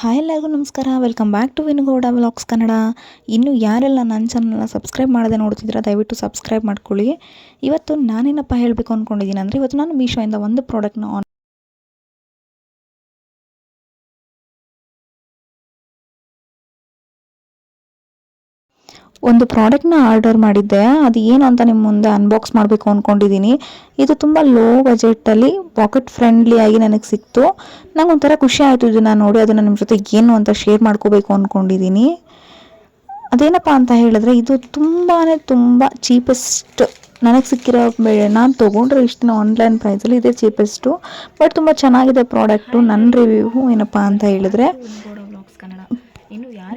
Hi ಎಲ್ಲರಿಗೂ ನಮಸ್ಕಾರ. Welcome back to Vingowda vlogs Kannada. ಇನ್ನು ಯಾರೆಲ್ಲ ನನ್ನ ಚಾನಲ್ನ ಸಬ್ಸ್ಕ್ರೈಬ್ ಮಾಡದೆ ನೋಡ್ತಿದ್ದೀರಾ, ದಯವಿಟ್ಟು ಸಬ್ಸ್ಕ್ರೈಬ್ ಮಾಡ್ಕೊಳ್ಳಿ. ಇವತ್ತು ನಾನೇನಪ್ಪ ಹೇಳಬೇಕು ಅಂದ್ಕೊಂಡಿದ್ದೀನಿ ಅಂದರೆ, ಇವತ್ತು ನಾನು ಮೀಶೋಯಿಂದ ಒಂದು ಪ್ರಾಡಕ್ಟ್ನ ಆನ್ ಒಂದು ಪ್ರಾಡಕ್ಟ್ನ ಆರ್ಡರ್ ಮಾಡಿದ್ದೆ. ಅದು ಏನು ಅಂತ ನಿಮ್ಮ ಮುಂದೆ ಅನ್ಬಾಕ್ಸ್ ಮಾಡಬೇಕು ಅಂದ್ಕೊಂಡಿದ್ದೀನಿ ಇದು ತುಂಬ ಲೋ ಬಜೆಟಲ್ಲಿ ಪಾಕೆಟ್ ಫ್ರೆಂಡ್ಲಿ ಆಗಿ ನನಗೆ ಸಿಕ್ತು. ನಂಗೆ ಒಂಥರ ಖುಷಿ ಆಯಿತು ಇದನ್ನು ನೋಡಿ, ಅದನ್ನು ನಿಮ್ಮ ಜೊತೆ ಏನು ಅಂತ ಶೇರ್ ಮಾಡ್ಕೋಬೇಕು ಅಂದ್ಕೊಂಡಿದ್ದೀನಿ ಅದೇನಪ್ಪ ಅಂತ ಹೇಳಿದ್ರೆ, ಇದು ತುಂಬಾ ತುಂಬ ಚೀಪೆಸ್ಟ್ ನನಗೆ ಸಿಕ್ಕಿರೋ ಬೆಳೆ. ನಾನು ತೊಗೊಂಡ್ರೆ ಇಷ್ಟು ಆನ್ಲೈನ್ ಪ್ರೈಸಲ್ಲಿ ಇದೇ ಚೀಪೆಸ್ಟು ಬಟ್ ತುಂಬ ಚೆನ್ನಾಗಿದೆ ಪ್ರಾಡಕ್ಟು ನನ್ನ ರಿವ್ಯೂ ಏನಪ್ಪ ಅಂತ ಹೇಳಿದ್ರೆ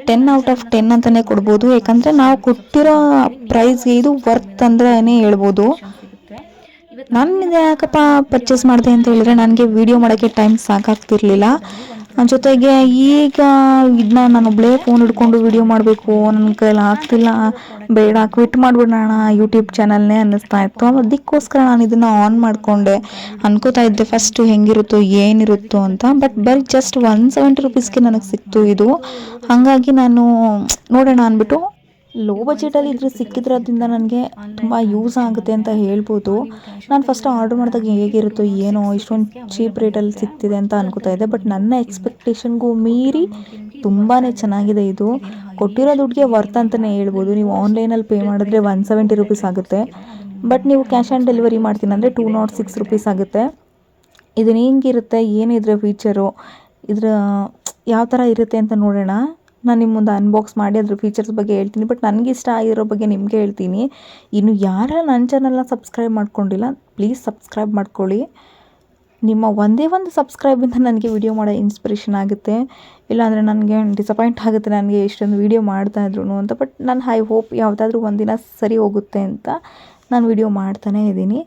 ಟೆನ್ ಔಟ್ ಆಫ್ ಟೆನ್ ಅಂತಲೇ ಕೊಡ್ಬೋದು. ಯಾಕಂದರೆ ನಾವು ಕೊಟ್ಟಿರೋ ಪ್ರೈಸ್ಗೆ ಇದು ವರ್ತ್ ಅಂದ್ರೇ ಹೇಳ್ಬೋದು. ನಾನು ಯಾಕಪ್ಪ ಪರ್ಚೇಸ್ ಮಾಡಿದೆ ಅಂತ ಹೇಳಿದ್ರೆ, ನನಗೆ ವಿಡಿಯೋ ಮಾಡೋಕ್ಕೆ ಟೈಮ್ ಸಾಕಾಗ್ತಿರ್ಲಿಲ್ಲ. ಜೊತೆಗೆ ಈಗ ಇದನ್ನ ನಾನು ಒಬ್ಬಳೇ ಫೋನ್ ಹಿಡ್ಕೊಂಡು ವಿಡಿಯೋ ಮಾಡಬೇಕು. ನನ್ನ ಕೈಯಲ್ಲಿ ಆಗ್ತಿಲ್ಲ. ಬೇಡ ಕ್ವಿಟ್ ಮಾಡಿಬಿಡೋಣ ಯೂಟ್ಯೂಬ್ ಚಾನಲ್ನೇ ಅನ್ನಿಸ್ತಾ ಇತ್ತು. ಅದಕ್ಕೋಸ್ಕರ ನಾನು ಇದನ್ನು ಆನ್ ಮಾಡಿಕೊಂಡೆ. ಅನ್ಕೋತಾ ಇದ್ದೆ ಫಸ್ಟು ಹೆಂಗಿರುತ್ತೋ, ಏನಿರುತ್ತೋ ಅಂತ. ಬಟ್ ಬರೀ ಜಸ್ಟ್ ಒನ್ ಸೆವೆಂಟಿ ರುಪೀಸ್ಗೆ ನನಗೆ ಸಿಕ್ತು ಇದು. ಹಾಗಾಗಿ ನಾನು ನೋಡೋಣ ಅಂದ್ಬಿಟ್ಟು ಲೋ ಬಜೆಟಲ್ಲಿ ಇದ್ರೆ ಸಿಕ್ಕಿದ್ರದಿಂದ ನನಗೆ ತುಂಬ ಯೂಸ್ ಆಗುತ್ತೆ ಅಂತ ಹೇಳ್ಬೋದು. ನಾನು ಫಸ್ಟ್ ಆರ್ಡ್ರ್ ಮಾಡಿದಾಗ ಹೇಗಿರುತ್ತೋ ಏನೋ ಇಷ್ಟೊಂದು ಚೀಪ್ ರೇಟಲ್ಲಿ ಸಿಗ್ತಿದೆ ಅಂತ ಅನ್ಕೋತಾ ಇದ್ದೆ. ಬಟ್ ನನ್ನ ಎಕ್ಸ್ಪೆಕ್ಟೇಷನ್ಗೂ ಮೀರಿ ತುಂಬಾ ಚೆನ್ನಾಗಿದೆ ಇದು. ಕೊಟ್ಟಿರೋ ದುಡ್ಡಿಗೆ ವರ್ತ್ ಅಂತಲೇ ಹೇಳ್ಬೋದು. ನೀವು ಆನ್ಲೈನಲ್ಲಿ ಪೇ ಮಾಡಿದ್ರೆ ಒನ್ ಸೆವೆಂಟಿ ರುಪೀಸ್ ಆಗುತ್ತೆ. ಬಟ್ ನೀವು ಕ್ಯಾಶ್ ಆನ್ ಡೆಲಿವರಿ ಮಾಡ್ತೀನಿ ಅಂದರೆ ಟೂ ನಾಟ್ ಸಿಕ್ಸ್ ರುಪೀಸ್ ಆಗುತ್ತೆ. ಇದನ್ನ ಹೆಂಗಿರುತ್ತೆ? ಏನಿದ್ರೆ ಫೀಚರು ಇದ್ರ ಯಾವ ಥರ ಇರುತ್ತೆ ಅಂತ ನೋಡೋಣ. ನಾನು ನಿಮ್ಮ ಮುಂದೆ ಅನ್ಬಾಕ್ಸ್ ಮಾಡಿ ಅದ್ರ ಫೀಚರ್ಸ್ ಬಗ್ಗೆ ಹೇಳ್ತೀನಿ. ಬಟ್ ನನಗೆ ಇಷ್ಟ ಆಗಿರೋ ಬಗ್ಗೆ ನಿಮಗೆ ಹೇಳ್ತೀನಿ. ಇನ್ನು ಯಾರು ನನ್ನ ಚಾನಲ್ನ ಸಬ್ಸ್ಕ್ರೈಬ್ ಮಾಡ್ಕೊಂಡಿಲ್ಲ ಪ್ಲೀಸ್ ಸಬ್ಸ್ಕ್ರೈಬ್ ಮಾಡ್ಕೊಳ್ಳಿ. ನಿಮ್ಮ ಒಂದೇ ಒಂದು ಸಬ್ಸ್ಕ್ರೈಬಿಂದ ನನಗೆ ವಿಡಿಯೋ ಮಾಡೋ ಇನ್ಸ್ಪಿರೇಷನ್ ಆಗುತ್ತೆ. ಇಲ್ಲಾಂದರೆ ನನಗೆ ಡಿಸಪಾಯಿಂಟ್ ಆಗುತ್ತೆ ನನಗೆ ಇಷ್ಟೊಂದು ವೀಡಿಯೋ ಮಾಡ್ತಾಯಿದ್ರು ಅಂತ. ಬಟ್ ನಾನು ಹೈ ಹೋಪ್ ಯಾವುದಾದ್ರೂ ಒಂದಿನ ಸರಿ ಹೋಗುತ್ತೆ ಅಂತ ನಾನು ವಿಡಿಯೋ ಮಾಡ್ತಾನೇ ಇದ್ದೀನಿ.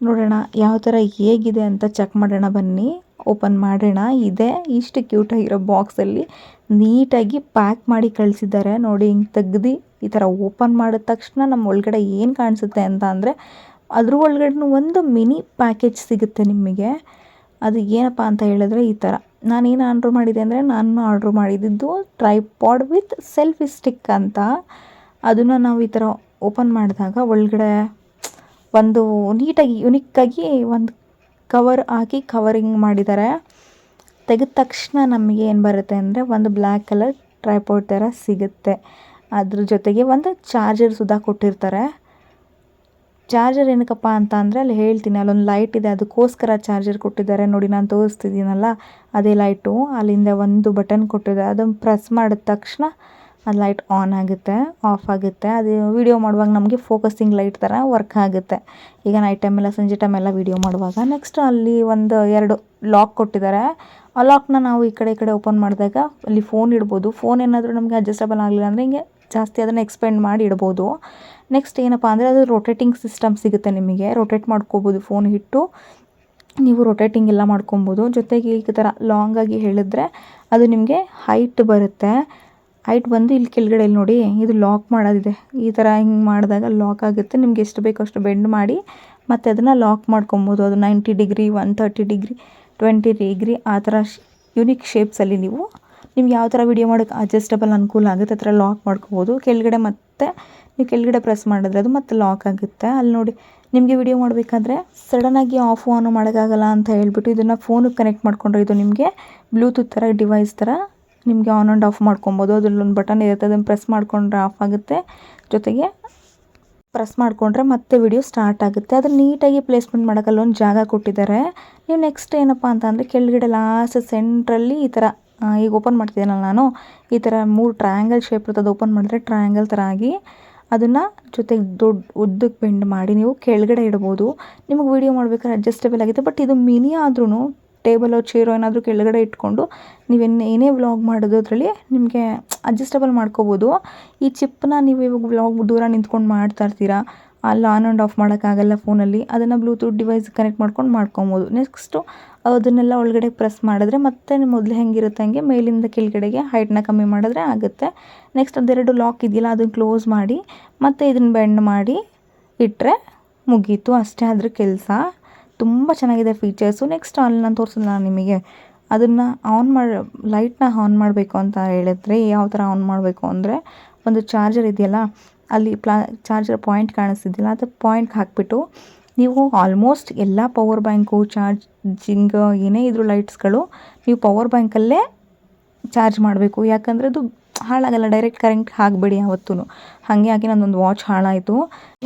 ನೋಡೋಣ ಯಾವ ಥರ ಹೇಗಿದೆ ಅಂತ ಚೆಕ್ ಮಾಡೋಣ ಬನ್ನಿ. ಓಪನ್ ಮಾಡೋಣ. ಇದೆ ಇಷ್ಟು ಕ್ಯೂಟಾಗಿರೋ ಬಾಕ್ಸಲ್ಲಿ ನೀಟಾಗಿ ಪ್ಯಾಕ್ ಮಾಡಿ ಕಳಿಸಿದ್ದಾರೆ. ನೋಡಿ, ಹಿಂಗೆ ತೆಗ್ದು ಈ ಥರ ಓಪನ್ ಮಾಡಿದ ತಕ್ಷಣ ನಮ್ಮ ಒಳಗಡೆ ಏನು ಕಾಣಿಸುತ್ತೆ ಅಂತ ಅಂದರೆ, ಅದ್ರ ಒಳಗಡೆ ಒಂದು ಮಿನಿ ಪ್ಯಾಕೇಜ್ ಸಿಗುತ್ತೆ ನಿಮಗೆ. ಅದು ಏನಪ್ಪ ಅಂತ ಹೇಳಿದ್ರೆ ಈ ಥರ. ನಾನೇನು ಆರ್ಡ್ರ್ ಮಾಡಿದೆ ಅಂದರೆ, ನಾನು ಆರ್ಡ್ರ್ ಮಾಡಿದ್ದು ಟ್ರೈಪಾಡ್ ವಿತ್ ಸೆಲ್ಫಿ ಸ್ಟಿಕ್ ಅಂತ. ಅದನ್ನು ನಾವು ಈ ಥರ ಓಪನ್ ಮಾಡಿದಾಗ ಒಳಗಡೆ ಒಂದು ನೀಟಾಗಿ ಯುನಿಕ್ಕಾಗಿ ಒಂದು ಕವರ್ ಹಾಕಿ ಕವರಿಂಗ್ ಮಾಡಿದ್ದಾರೆ. ತೆಗೆದ ತಕ್ಷಣ ನಮಗೆ ಏನು ಬರುತ್ತೆ ಅಂದರೆ ಒಂದು ಬ್ಲ್ಯಾಕ್ ಕಲರ್ ಟ್ರೈಪಾಡ್ ಥರ ಸಿಗುತ್ತೆ. ಅದ್ರ ಜೊತೆಗೆ ಒಂದು ಚಾರ್ಜರ್ ಸುದಾ ಕೊಟ್ಟಿರ್ತಾರೆ. ಚಾರ್ಜರ್ ಏನಕ್ಕಪ್ಪ ಅಂತ ಅಂದರೆ ಅಲ್ಲಿ ಹೇಳ್ತೀನಿ, ಅಲ್ಲೊಂದು ಲೈಟ್ ಇದೆ, ಅದಕ್ಕೋಸ್ಕರ ಚಾರ್ಜರ್ ಕೊಟ್ಟಿದ್ದಾರೆ. ನೋಡಿ, ನಾನು ತೋರಿಸ್ತಿದ್ದೀನಲ್ಲ, ಅದೇ ಲೈಟು ಅಲ್ಲಿಂದ ಒಂದು ಬಟನ್ ಕೊಟ್ಟಿದ್ದಾರೆ. ಅದನ್ನು ಪ್ರೆಸ್ ಮಾಡಿದ ತಕ್ಷಣ ಅದು ಲೈಟ್ ಆನ್ ಆಗುತ್ತೆ ಆಫ್ ಆಗುತ್ತೆ. ಅದು ವೀಡಿಯೋ ಮಾಡುವಾಗ ನಮಗೆ ಫೋಕಸಿಂಗ್ ಲೈಟ್ ಥರ ವರ್ಕ್ ಆಗುತ್ತೆ. ಈಗ ನೈಟ್ ಟೈಮೆಲ್ಲ ಸಂಜೆ ಟೈಮೆಲ್ಲ ವೀಡಿಯೋ ಮಾಡುವಾಗ. ನೆಕ್ಸ್ಟ್ ಅಲ್ಲಿ ಒಂದು ಎರಡು ಲಾಕ್ ಕೊಟ್ಟಿದ್ದಾರೆ. ಆ ಲಾಕ್ನ ನಾವು ಈ ಕಡೆ ಈ ಕಡೆ ಓಪನ್ ಮಾಡಿದಾಗ ಅಲ್ಲಿ ಫೋನ್ ಇಡ್ಬೋದು. ಫೋನ್ ಏನಾದರೂ ನಮಗೆ ಅಡ್ಜಸ್ಟಬಲ್ ಆಗಲಿಲ್ಲ ಅಂದರೆ ಹಿಂಗೆ ಜಾಸ್ತಿ ಅದನ್ನು ಎಕ್ಸ್ಪೆಂಡ್ ಮಾಡಿ ಇಡ್ಬೋದು. ನೆಕ್ಸ್ಟ್ ಏನಪ್ಪ ಅಂದರೆ ಅದು ರೊಟೇಟಿಂಗ್ ಸಿಸ್ಟಮ್ ಸಿಗುತ್ತೆ ನಿಮಗೆ. ರೊಟೇಟ್ ಮಾಡ್ಕೋಬೋದು ಫೋನ್ ಇಟ್ಟು ನೀವು ರೊಟೇಟಿಂಗ್ ಎಲ್ಲ ಮಾಡ್ಕೊಬೋದು. ಜೊತೆಗೆ ಈ ಥರ ಲಾಂಗಾಗಿ ಹೇಳಿದ್ರೆ ಅದು ನಿಮಗೆ ಹೈಟ್ ಬರುತ್ತೆ. ಹೈಟ್ ಬಂದು ಇಲ್ಲಿ ಕೆಳಗಡೆ ಇಲ್ಲಿ ನೋಡಿ, ಇದು ಲಾಕ್ ಮಾಡೋದಿದೆ. ಈ ಥರ ಹಿಂಗೆ ಮಾಡಿದಾಗ ಲಾಕ್ ಆಗುತ್ತೆ. ನಿಮ್ಗೆ ಎಷ್ಟು ಬೇಕೋ ಅಷ್ಟು ಬೆಂಡ್ ಮಾಡಿ ಮತ್ತು ಅದನ್ನು ಲಾಕ್ ಮಾಡ್ಕೊಬೋದು. ಅದು ninety degree one thirty degree twenty degree ಆ ಥರ ಯುನಿಕ್ ಶೇಪ್ಸಲ್ಲಿ ನೀವು ನಿಮ್ಗೆ ಯಾವ ಥರ ವೀಡಿಯೋ ಮಾಡೋಕ್ಕೆ ಅಡ್ಜಸ್ಟಬಲ್ ಅನುಕೂಲ ಆಗುತ್ತೆ ಆ ಥರ ಲಾಕ್ ಮಾಡ್ಕೋಬೋದು. ಕೆಳಗಡೆ ಮತ್ತೆ ನೀವು ಕೆಳಗಡೆ ಪ್ರೆಸ್ ಮಾಡಿದ್ರೆ ಅದು ಮತ್ತೆ ಲಾಕ್ ಆಗುತ್ತೆ. ಅಲ್ಲಿ ನೋಡಿ ನಿಮಗೆ ವಿಡಿಯೋ ಮಾಡಬೇಕಾದ್ರೆ ಸಡನ್ನಾಗಿ ಆಫ್ ಆನು ಮಾಡೋಕ್ಕಾಗಲ್ಲ ಅಂತ ಹೇಳಿಬಿಟ್ಟು ಇದನ್ನು ಫೋನಿಗೆ ಕನೆಕ್ಟ್ ಮಾಡಿಕೊಂಡ್ರೆ ಇದು ನಿಮಗೆ ಬ್ಲೂಟೂತ್ ಥರ ಡಿವೈಸ್ ಥರ ನಿಮಗೆ ಆನ್ ಆ್ಯಂಡ್ ಆಫ್ ಮಾಡ್ಕೊಬೋದು. ಅದ್ರಲ್ಲೊಂದು ಬಟನ್ ಇರುತ್ತೆ, ಅದನ್ನು ಪ್ರೆಸ್ ಮಾಡಿಕೊಂಡ್ರೆ ಆಫ್ ಆಗುತ್ತೆ. ಜೊತೆಗೆ ಪ್ರೆಸ್ ಮಾಡಿಕೊಂಡ್ರೆ ಮತ್ತೆ ವಿಡಿಯೋ ಸ್ಟಾರ್ಟ್ ಆಗುತ್ತೆ. ಅದನ್ನು ನೀಟಾಗಿ ಪ್ಲೇಸ್ಮೆಂಟ್ ಮಾಡೋಕ್ಕಲ್ಲ ಅಲ್ಲೊಂದು ಜಾಗ ಕೊಟ್ಟಿದ್ದಾರೆ. ನೀವು ನೆಕ್ಸ್ಟ್ ಏನಪ್ಪ ಅಂತ ಅಂದರೆ ಕೆಳಗಡೆ ಲಾಸ್ಟ್ ಸೆಂಟ್ರಲ್ಲಿ ಈ ಥರ ಈಗ ಓಪನ್ ಮಾಡ್ತಿದ್ದೀನಲ್ಲ ನಾನು, ಈ ಥರ ಮೂರು ಟ್ರಯಾಂಗಲ್ ಶೇಪ್ ಇರ್ತದೆ ಓಪನ್ ಮಾಡಿದ್ರೆ ಟ್ರಯಾಂಗಲ್ ಥರ ಆಗಿ ಅದನ್ನು ಜೊತೆಗೆ ದೊಡ್ಡ ಉದ್ದಕ್ಕೆ ಬೆಂಡ್ ಮಾಡಿ ನೀವು ಕೆಳಗಡೆ ಇಡ್ಬೋದು. ನಿಮಗೆ ವೀಡಿಯೋ ಮಾಡ್ಬೇಕಾದ್ರೆ ಅಡ್ಜಸ್ಟೇಬಲ್ ಆಗಿದೆ ಬಟ್ ಇದು ಮಿನಿ ಆದ್ರೂ ಟೇಬಲೋ, ಚೇರೋ ಏನಾದರೂ ಕೆಳಗಡೆ ಇಟ್ಕೊಂಡು ನೀವೇನು ಏನೇ ವ್ಲಾಗ್ ಮಾಡೋದು ಅದರಲ್ಲಿ ನಿಮಗೆ ಅಡ್ಜಸ್ಟಬಲ್ ಮಾಡ್ಕೋಬೋದು. ಈ ಚಿಪ್ಪನ್ನ ನೀವು ಇವಾಗ ವ್ಲಾಗ್ ದೂರ ನಿಂತ್ಕೊಂಡು ಮಾಡ್ತಾ ಇರ್ತೀರಾ? ಅಲ್ಲಿ ಆನ್ ಆ್ಯಂಡ್ ಆಫ್ ಮಾಡೋಕ್ಕಾಗಲ್ಲ ಫೋನಲ್ಲಿ. ಅದನ್ನು ಬ್ಲೂಟೂತ್ ಡಿವೈಸ್ ಕನೆಕ್ಟ್ ಮಾಡ್ಕೊಂಡು ಮಾಡ್ಕೊಬೋದು. ನೆಕ್ಸ್ಟು ಅದನ್ನೆಲ್ಲ ಒಳಗಡೆ ಪ್ರೆಸ್ ಮಾಡಿದ್ರೆ ಮತ್ತೆ ಮೊದಲು ಹೆಂಗಿರುತ್ತೆ ಹಂಗೆ ಮೇಲಿಂದ ಕೆಳಗಡೆಗೆ ಹೈಟ್ನ ಕಮ್ಮಿ ಮಾಡಿದ್ರೆ ಆಗುತ್ತೆ. ನೆಕ್ಸ್ಟ್ ಅದೆರಡು ಲಾಕ್ ಇದೆಯಲ್ಲ, ಅದನ್ನು ಕ್ಲೋಸ್ ಮಾಡಿ ಮತ್ತೆ ಇದನ್ನು ಬೆಂಡ್ ಮಾಡಿ ಇಟ್ಟರೆ ಮುಗೀತು. ಅಷ್ಟೇ ಅದ್ರ ಕೆಲಸ. ತುಂಬ ಚೆನ್ನಾಗಿದೆ ಫೀಚರ್ಸು ನೆಕ್ಸ್ಟ್ ಅಲ್ಲಿ ನಾನು ತೋರಿಸಿದ್ನಲ್ಲ ನಿಮಗೆ. ಅದನ್ನು ಆನ್ ಮಾಡಿ ಲೈಟ್ನ ಆನ್ ಮಾಡಬೇಕು ಅಂತ ಹೇಳಿದ್ರೆ ಯಾವ ಥರ ಆನ್ ಮಾಡಬೇಕು ಅಂದರೆ ಒಂದು ಚಾರ್ಜರ್ ಇದೆಯಲ್ಲ, ಅಲ್ಲಿ ಪ್ಲಾ ಚಾರ್ಜರ್ ಪಾಯಿಂಟ್ ಕಾಣಿಸ್ತಿದೆಯಲ್ಲ ಅದು ಪಾಯಿಂಟ್ ಹಾಕಿಬಿಟ್ಟು ನೀವು ಆಲ್ಮೋಸ್ಟ್ ಎಲ್ಲ ಪವರ್ ಬ್ಯಾಂಕು ಚಾರ್ಜಿಂಗ್ ಏನೇ ಇದ್ರೂ ಲೈಟ್ಸ್ಗಳು ನೀವು ಪವರ್ ಬ್ಯಾಂಕಲ್ಲೇ ಚಾರ್ಜ್ ಮಾಡಬೇಕು. ಯಾಕಂದರೆ ಅದು ಹಾಳಾಗಲ್ಲ ಡೈರೆಕ್ಟ್ ಕರೆಂಟ್ ಹಾಕಬೇಡಿ ಯಾವತ್ತೂ ಹಾಗೆ ಆಗಿ ನನ್ನೊಂದು ವಾಚ್ ಹಾಳಾಯಿತು.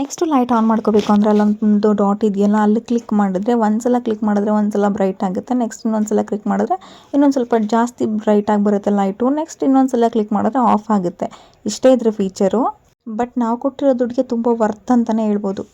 ನೆಕ್ಸ್ಟು ಲೈಟ್ ಆನ್ ಮಾಡ್ಕೋಬೇಕು ಅಂದರೆ ಅಲ್ಲೊಂದು ಡಾಟ್ ಇದೆಯಲ್ಲ, ಅಲ್ಲಿ ಕ್ಲಿಕ್ ಮಾಡಿದ್ರೆ ಒಂದ್ಸಲ ಕ್ಲಿಕ್ ಮಾಡಿದ್ರೆ ಒಂದ್ಸಲ ಬ್ರೈಟ್ ಆಗುತ್ತೆ. ನೆಕ್ಸ್ಟ್ ಇನ್ನೊಂದ್ಸಲ ಕ್ಲಿಕ್ ಮಾಡಿದ್ರೆ ಇನ್ನೊಂದು ಸ್ವಲ್ಪ ಜಾಸ್ತಿ ಬ್ರೈಟಾಗಿ ಬರುತ್ತೆ ಲೈಟು ನೆಕ್ಸ್ಟ್ ಇನ್ನೊಂದ್ಸಲ ಕ್ಲಿಕ್ ಮಾಡಿದ್ರೆ ಆಫ್ ಆಗುತ್ತೆ. ಇಷ್ಟೇ ಇದ್ರ ಫೀಚರು ಬಟ್ ನಾವು ಕೊಟ್ಟಿರೋ ದುಡ್ಡಿಗೆ ತುಂಬ ವರ್ತ್ ಅಂತಲೇ ಹೇಳ್ಬೋದು.